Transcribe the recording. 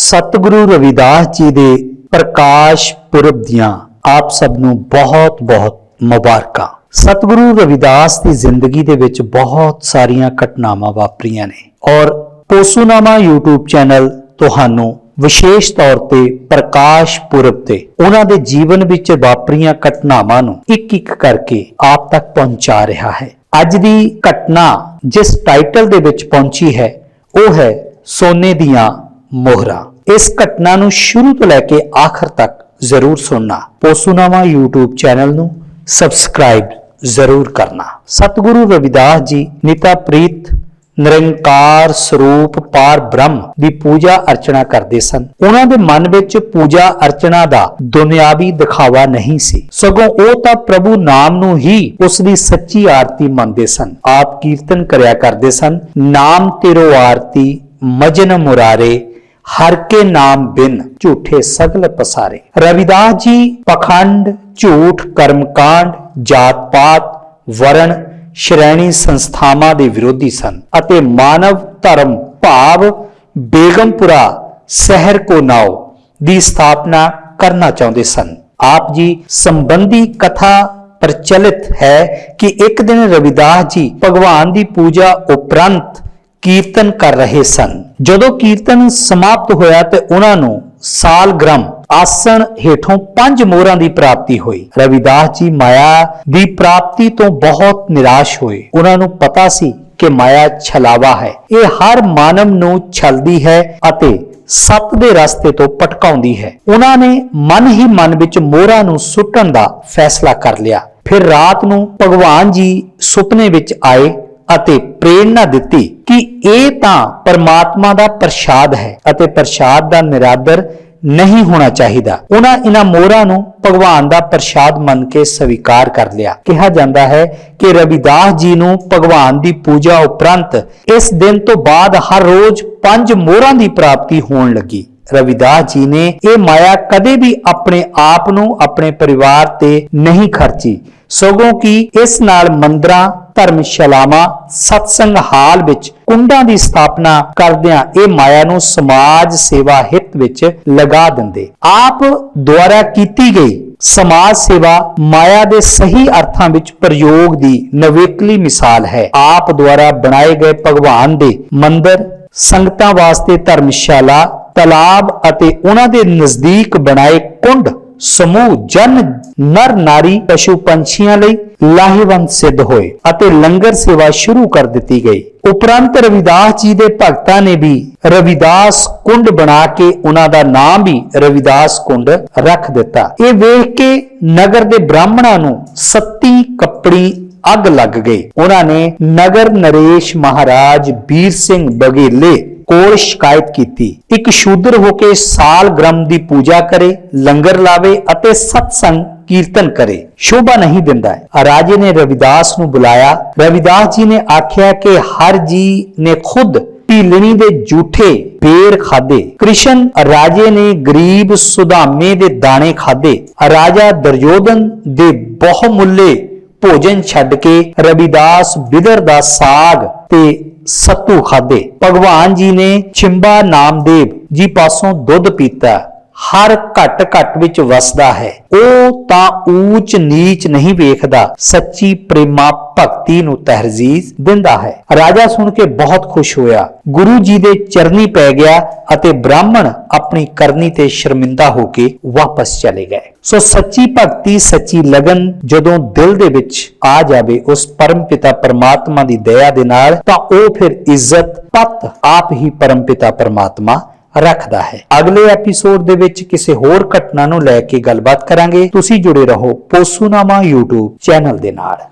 ਸਤਿਗੁਰੂ ਰਵਿਦਾਸ ਜੀ ਦੇ ਪ੍ਰਕਾਸ਼ ਪੁਰਬ ਦੀਆਂ ਆਪ ਸਭ ਨੂੰ ਬਹੁਤ-ਬਹੁਤ ਮੁਬਾਰਕਾਂ। ਸਤਿਗੁਰੂ ਰਵਿਦਾਸ ਦੀ ਜ਼ਿੰਦਗੀ ਦੇ ਵਿੱਚ ਬਹੁਤ ਸਾਰੀਆਂ ਘਟਨਾਵਾਂ ਵਾਪਰੀਆਂ ਨੇ ਔਰ ਪੋਸੂਨਾਮਾ YouTube ਚੈਨਲ ਤੁਹਾਨੂੰ ਵਿਸ਼ੇਸ਼ ਤੌਰ ਤੇ ਪ੍ਰਕਾਸ਼ ਪੁਰਬ ਤੇ ਉਹਨਾਂ ਦੇ ਜੀਵਨ ਵਿੱਚ ਵਾਪਰੀਆਂ ਘਟਨਾਵਾਂ ਨੂੰ ਇੱਕ-ਇੱਕ ਕਰਕੇ ਆਪ ਤੱਕ ਪਹੁੰਚਾ ਰਿਹਾ ਹੈ। ਅੱਜ ਦੀ ਘਟਨਾ ਜਿਸ ਟਾਈਟਲ ਦੇ ਵਿੱਚ ਪਹੁੰਚੀ ਹੈ, ਉਹ ਹੈ ਸੋਨੇ ਦੀਆਂ ਮੋਹਰਾਂ। ਇਸ ਘਟਨਾ ਨੂੰ ਸ਼ੁਰੂ ਤੋਂ ਲੈ ਕੇ ਆਖਰ ਤੱਕ ਜ਼ਰੂਰ ਸੁਣਨਾ। ਪੋਸੂਨਾਮਾ YouTube ਚੈਨਲ ਨੂੰ ਸਬਸਕ੍ਰਾਈਬ ਜ਼ਰੂਰ ਕਰਨਾ। ਸਤਿਗੁਰੂ ਰਵਿਦਾਸ ਜੀ, ਨਿਤਾ ਪ੍ਰੀਤ, ਨਿਰੰਕਾਰ ਸਰੂਪ ਪਾਰ ਬ੍ਰਹਮ ਦੀ ਪੂਜਾ ਅਰਚਨਾ ਕਰਦੇ ਸਨ। ਉਹਨਾਂ ਦੇ ਮਨ ਵਿੱਚ ਪੂਜਾ ਅਰਚਨਾ ਦਾ ਦੁਨਿਆਵੀ ਦਿਖਾਵਾ ਨਹੀਂ ਸੀ। ਸਗੋਂ ਉਹ ਤਾਂ ਪ੍ਰਭੂ ਨਾਮ ਨੂੰ ਹੀ ਉਸ ਦੀ ਸੱਚੀ ਆਰਤੀ ਮੰਨਦੇ ਸਨ। ਆਪ ਕੀਰਤਨ ਕਰਿਆ ਕਰਦੇ ਸਨ। ਨਾਮ ਤੇਰੋ ਆਰਤੀ, ਮਜਨ ਮੁਰਾਰੇ ਹਰ ਕੇ ਨਾਮ ਬਿਨ ਝੂਠੇ ਸਗਲ ਪਸਾਰੇ। ਰਵਿਦਾਸ ਜੀ, ਪਖੰਡ, ਝੂਠ, ਕਰਮਕਾਂਡ ਜਾਤ ਪਾਤ ਵਰਣ, ਸ਼੍ਰੇਣੀ ਸੰਸਥਾਵਾਂ ਦੇ ਵਿਰੋਧੀ ਸਨ ਅਤੇ ਮਾਨਵ ਧਰਮ ਭਾਵ ਬੇਗਮਪੁਰਾ ਸ਼ਹਿਰ ਕੋ ਨਾਓ ਦੀ ਸਥਾਪਨਾ ਕਰਨਾ ਚਾਹੁੰਦੇ ਸਨ। ਆਪ ਜੀ ਸੰਬੰਧੀ ਕਥਾ ਪ੍ਰਚਲਿਤ ਹੈ ਕਿ ਇੱਕ ਦਿਨ ਰਵਿਦਾਸ ਜੀ ਭਗਵਾਨ ਦੀ ਪੂਜਾ ਉਪਰੰਤ ਕੀਰਤਨ ਕਰ ਰਹੇ ਸਨ। ਜਦੋਂ ਕੀਰਤਨ ਸਮਾਪਤ ਹੋਇਆ ਤੇ ਉਹਨਾਂ ਨੂੰ ਸਾਲਗ੍ਰਮ ਆਸਣ ਹੇਠੋਂ ਪੰਜ ਮੋਹਰਾਂ ਦੀ ਪ੍ਰਾਪਤੀ ਹੋਈ। ਰਵਿਦਾਸ ਜੀ ਮਾਇਆ ਦੀ ਪ੍ਰਾਪਤੀ ਤੋਂ ਬਹੁਤ ਨਿਰਾਸ਼ ਹੋਏ। ਉਹਨਾਂ ਨੂੰ ਪਤਾ ਸੀ ਕਿ ਮਾਇਆ ਛਲਾਵਾ ਹੈ। ਇਹ ਹਰ ਮਾਨਵ ਨੂੰ ਛਲਦੀ ਹੈ ਅਤੇ ਸੱਤ ਦੇ ਰਸਤੇ ਤੋਂ ਭਟਕਾਉਂਦੀ ਹੈ। ਉਹਨਾਂ ਨੇ ਮਨ ਹੀ ਮਨ ਵਿੱਚ ਮੋਹਰਾਂ ਨੂੰ ਸੁੱਟਣ ਦਾ ਫੈਸਲਾ ਕਰ ਲਿਆ। ਫਿਰ ਰਾਤ ਨੂੰ ਭਗਵਾਨ ਜੀ ਸੁਪਨੇ ਵਿੱਚ ਆਏ। ਅਤੇ ਪ੍ਰੇਰਣਾ ਦਿੱਤੀ ਕਿ ਇਹ ਤਾਂ ਪਰਮਾਤਮਾ ਦਾ ਪ੍ਰਸ਼ਾਦ ਹੈ ਅਤੇ ਪ੍ਰਸ਼ਾਦ ਦਾ ਨਿਰਾਦਰ ਨਹੀਂ ਹੋਣਾ ਚਾਹੀਦਾ। ਉਹਨਾਂ ਇਹਨਾਂ ਮੋਹਰਾਂ ਨੂੰ ਭਗਵਾਨ ਦਾ ਪ੍ਰਸ਼ਾਦ ਮੰਨ ਕੇ ਸਵੀਕਾਰ ਕਰ ਲਿਆ। ਕਿਹਾ ਜਾਂਦਾ ਹੈ ਕਿ ਰਵਿਦਾਸ ਜੀ ਨੂੰ ਭਗਵਾਨ ਦੀ ਪੂਜਾ ਉਪਰੰਤ ਇਸ ਦਿਨ ਤੋਂ ਬਾਅਦ ਹਰ ਰੋਜ਼ ਪੰਜ ਮੋਹਰਾਂ ਦੀ ਪ੍ਰਾਪਤੀ ਹੋਣ ਲੱਗੀ। ਰਵਿਦਾਸ ਜੀ ਨੇ ਇਹ ਮਾਇਆ ਕਦੇ ਵੀ ਆਪਣੇ ਆਪ ਨੂੰ, ਆਪਣੇ ਪਰਿਵਾਰ ਤੇ ਨਹੀਂ ਖਰਚੀ। ਸਗੋਂ ਕਿ ਇਸ ਨਾਲ ਮੰਦਰਾਂ, ਧਰਮਸ਼ਾਲਾਵਾਂ ਸਤਸੰਗ ਹਾਲ ਵਿੱਚ ਕੁੰਡਾਂ ਦੀ ਸਥਾਪਨਾ ਕਰਦਿਆਂ ਇਹ ਮਾਇਆ ਨੂੰ ਸਮਾਜ ਸੇਵਾ ਹਿੱਤ ਵਿੱਚ ਲਗਾ ਦਿੰਦੇ। ਆਪ ਦੁਆਰਾ ਕੀਤੀ ਗਈ ਸਮਾਜ ਸੇਵਾ ਮਾਇਆ ਦੇ ਸਹੀ ਅਰਥਾਂ ਵਿੱਚ ਪ੍ਰਯੋਗ ਦੀ ਨਵੇਕਲੀ ਮਿਸਾਲ ਹੈ। ਆਪ ਦੁਆਰਾ ਬਣਾਏ ਗਏ ਭਗਵਾਨ ਦੇ ਮੰਦਰ, ਸੰਗਤਾਂ ਵਾਸਤੇ ਧਰਮਸ਼ਾਲਾ, ਤਲਾਬ ਅਤੇ ਉਹਨਾਂ ਦੇ ਨਜ਼ਦੀਕ ਬਣਾਏ ਕੁੰਡ ਸਮੂਹ, ਜਨ, ਨਰ, ਨਾਰੀ, ਪਸ਼ੂ ਪੰਛੀਆਂ ਲਈ ਲਾਹੇਵੰਦ ਸਿੱਧ ਹੋਏ ਅਤੇ ਲੰਗਰ ਸੇਵਾ ਸ਼ੁਰੂ ਕਰ ਦਿੱਤੀ ਗਈ। ਉਪਰੰਤ ਰਵਿਦਾਸ ਜੀ ਦੇ ਭਗਤਾਂ ਨੇ ਵੀ ਰਵਿਦਾਸ ਕੁੰਡ ਬਣਾ ਕੇ ਉਹਨਾਂ ਦਾ ਨਾਮ ਵੀ ਰਵਿਦਾਸ ਕੁੰਡ ਰੱਖ ਦਿੱਤਾ। ਇਹ ਵੇਖ ਕੇ ਨਗਰ ਦੇ ਬ੍ਰਾਹਮਣਾਂ ਨੂੰ ਸੱਤੀ ਕੱਪੜੀ ਅੱਗ ਲੱਗ ਗਈ। ਉਹਨਾਂ ਨੇ ਨਗਰ ਨਰੇਸ਼ ਮਹਾਰਾਜ ਵੀਰ ਸਿੰਘ ਬਗੇਲੇ ਕੋਲ ਸ਼ਿਕਾਇਤ ਕੀਤੀ। ਇੱਕ ਸ਼ੂਦਰ ਹੋ ਕੇ ਸਾਲ ਗ੍ਰਮ ਦੀ ਪੂਜਾ ਕਰੇ, ਲੰਗਰ ਲਾਵੇ ਅਤੇ ਸਤਸੰਗ ਕੀਰਤਨ ਕਰੇ। ਸ਼ੋਭਾ ਨਹੀਂ ਦਿੰਦਾ ਹੈ। ਰਾਜੇ ਨੇ ਰਵਿਦਾਸ ਨੂੰ ਬੁਲਾਇਆ। ਰਵਿਦਾਸ ਜੀ ਨੇ ਆਖਿਆ ਕਿ ਹਰ ਜੀ ਨੇ ਖੁਦ ਢੀਲਣੀ ਦੇ ਝੂਠੇ ਬੇਰ ਖਾਦੇ ਕ੍ਰਿਸ਼ਨ ਰਾਜੇ ਨੇ ਗਰੀਬ ਸੁਧਾਮੇ ਦੇ ਦਾਣੇ ਖਾਦੇ ਰਾਜਾ ਦੁਰਯੋਧਨ ਦੇ ਬਹੁਮੁੱਲੇ ਭੋਜਨ ਛੱਡ ਕੇ ਰਵਿਦਾਸ ਬਿਦਰ ਦਾ ਸਾਗ ਤੇ ਸੱਤੂ ਖਾਦੇ ਭਗਵਾਨ ਜੀ ਨੇ ਚਿੰਬਾ ਨਾਮਦੇਵ ਜੀ ਪਾਸੋਂ ਦੁੱਧ ਪੀਤਾ। ਹਰ ਘਟ ਘਟ ਵਿੱਚ ਵਸਦਾ ਹੈ। ਉਹ ਤਾਂ ਊਚ ਨੀਚ ਨਹੀਂ ਵੇਖਦਾ, ਸੱਚੀ ਪ੍ਰੇਮਾ ਭਗਤੀ ਨੂੰ ਤਰਜੀਹ ਦਿੰਦਾ ਹੈ। ਰਾਜਾ ਸੁਣ ਕੇ ਬਹੁਤ ਖੁਸ਼ ਹੋਇਆ। ਗੁਰੂ ਜੀ ਦੇ ਚਰਨੀ ਪੈ ਗਿਆ ਅਤੇ ਬ੍ਰਾਹਮਣ ਆਪਣੀ ਕਰਨੀ ਤੇ ਸ਼ਰਮਿੰਦਾ ਹੋ ਕੇ ਵਾਪਸ ਚਲੇ ਗਏ। ਸੋ ਸੱਚੀ ਭਗਤੀ, ਸੱਚੀ ਲਗਨ ਜਦੋਂ ਦਿਲ ਦੇ ਵਿੱਚ ਆ ਜਾਵੇ ਉਸ ਪਰਮ ਪਿਤਾ ਪਰਮਾਤਮਾ ਦੀ ਦਇਆ ਦੇ ਨਾਲ, ਤਾਂ ਉਹ ਫਿਰ ਇੱਜ਼ਤ ਪਤ ਆਪ ਹੀ ਪਰਮ ਪਿਤਾ ਪਰਮਾਤਮਾ ਰੱਖਦਾ ਹੈ। ਅਗਲੇ ਐਪੀਸੋਡ ਦੇ ਵਿੱਚ ਕਿਸੇ ਹੋਰ ਘਟਨਾ ਨੂੰ ਲੈ ਕੇ ਗੱਲਬਾਤ ਕਰਾਂਗੇ। ਤੁਸੀਂ ਜੁੜੇ ਰਹੋ ਪੋਸੂਨਾਮਾ YouTube ਚੈਨਲ ਦੇ ਨਾਲ।